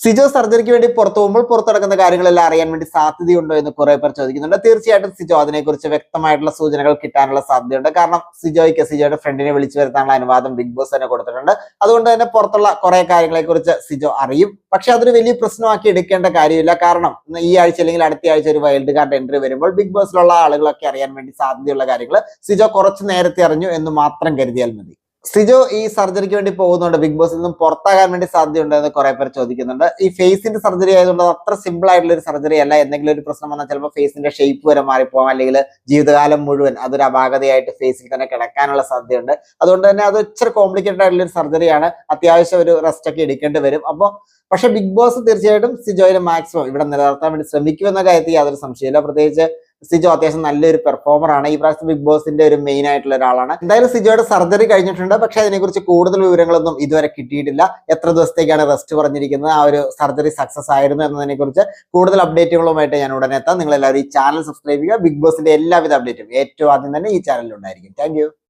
സിജോ സർജറിക്ക് വേണ്ടി പുറത്തു പോകുമ്പോൾ പുറത്തിറക്കുന്ന കാര്യങ്ങളെല്ലാം അറിയാൻ വേണ്ടി സാധ്യതയുണ്ടോ എന്ന് കുറെ പേർ ചോദിക്കുന്നുണ്ട്. തീർച്ചയായിട്ടും സിജോ അതിനെക്കുറിച്ച് വ്യക്തമായിട്ടുള്ള സൂചനകൾ കിട്ടാനുള്ള സാധ്യതയുണ്ട്. കാരണം സിജോയ്ക്ക് സിജോയുടെ ഫ്രണ്ടിനെ വിളിച്ചു വരുത്താനുള്ള അനുവാദം ബിഗ് ബോസ് തന്നെ കൊടുത്തിട്ടുണ്ട്. അതുകൊണ്ട് തന്നെ പുറത്തുള്ള കുറെ കാര്യങ്ങളെക്കുറിച്ച് സിജോ അറിയും. പക്ഷെ അതൊരു വലിയ പ്രശ്നമാക്കി എടുക്കേണ്ട കാര്യമില്ല. കാരണം ഈ ആഴ്ച അല്ലെങ്കിൽ അടുത്ത ആഴ്ച ഒരു വൈൽഡ് കാർഡ് എൻട്രി വരുമ്പോൾ ബിഗ് ബോസിലുള്ള ആളുകളൊക്കെ അറിയാൻ വേണ്ടി സാധ്യതയുള്ള കാര്യങ്ങൾ സിജോ കുറച്ച് നേരത്തെ അറിഞ്ഞു എന്ന് മാത്രം കരുതിയാൽ മതി. സിജോ ഈ സർജറിക്ക് വേണ്ടി പോകുന്നുണ്ട്. ബിഗ് ബോസിൽ നിന്നും പുറത്താകാൻ വേണ്ടി സാധ്യതയുണ്ട് എന്ന് കുറെ പേർ ചോദിക്കുന്നുണ്ട്. ഈ ഫേസിന്റെ സർജറി ആയതുകൊണ്ട് അത് അത്ര സിമ്പിൾ ആയിട്ടുള്ള ഒരു സർജറി അല്ല. എന്തെങ്കിലും ഒരു പ്രശ്നം വന്നാൽ ചിലപ്പോൾ ഫേസിന്റെ ഷേപ്പ് വരെ മാറിപ്പോകാം അല്ലെങ്കിൽ ജീവിതകാലം മുഴുവൻ അതൊരു അപാകതയായിട്ട് ഫേസിൽ തന്നെ കിടക്കാനുള്ള സാധ്യതയുണ്ട്. അതുകൊണ്ട് തന്നെ അത് ഇച്ചിരി കോംപ്ലിക്കേറ്റഡ് ആയിട്ടുള്ള ഒരു സർജറിയാണ് അത്യാവശ്യം ഒരു റെസ്റ്റ് ഒക്കെ എടുക്കേണ്ടി വരും. അപ്പോൾ പക്ഷെ ബിഗ് ബോസ് തീർച്ചയായിട്ടും സിജോയിനെ മാക്സിമം ഇവിടെ നിലനിർത്താൻ വേണ്ടി ശ്രമിക്കുമെന്ന കാര്യത്തിൽ യാതൊരു സംശയമില്ല പ്രത്യേകിച്ച് സിജോ അത്യാവശ്യം നല്ലൊരു പെർഫോമർ ആണ്. ഈ പ്രാവശ്യം ബിഗ് ബോസിന്റെ ഒരു മെയിൻ ആയിട്ടുള്ള ഒരാളാണ്. എന്തായാലും സിജോയുടെ സർജറി കഴിഞ്ഞിട്ടുണ്ട്. പക്ഷെ അതിനെക്കുറിച്ച് കൂടുതൽ വിവരങ്ങളൊന്നും ഇതുവരെ കിട്ടിയിട്ടില്ല. എത്ര ദിവസത്തേക്കാണ് റെസ്റ്റ് പറഞ്ഞിരിക്കുന്നത്? ആ ഒരു സർജറി സക്സസ് ആയിരുന്നു എന്നതിനെ കുറിച്ച് കൂടുതൽ അപ്ഡേറ്റുകളുമായിട്ട് ഞാൻ ഉടനെ എത്താം. നിങ്ങൾ എല്ലാവരും ഈ ചാനൽ സബ്സ്ക്രൈബ് ചെയ്യുക. ബിഗ് ബോസിന്റെ എല്ലാവിധ അപ്ഡേറ്റും ഏറ്റവും ആദ്യം തന്നെ ഈ ചാനലിൽ ഉണ്ടായിരിക്കും. താങ്ക്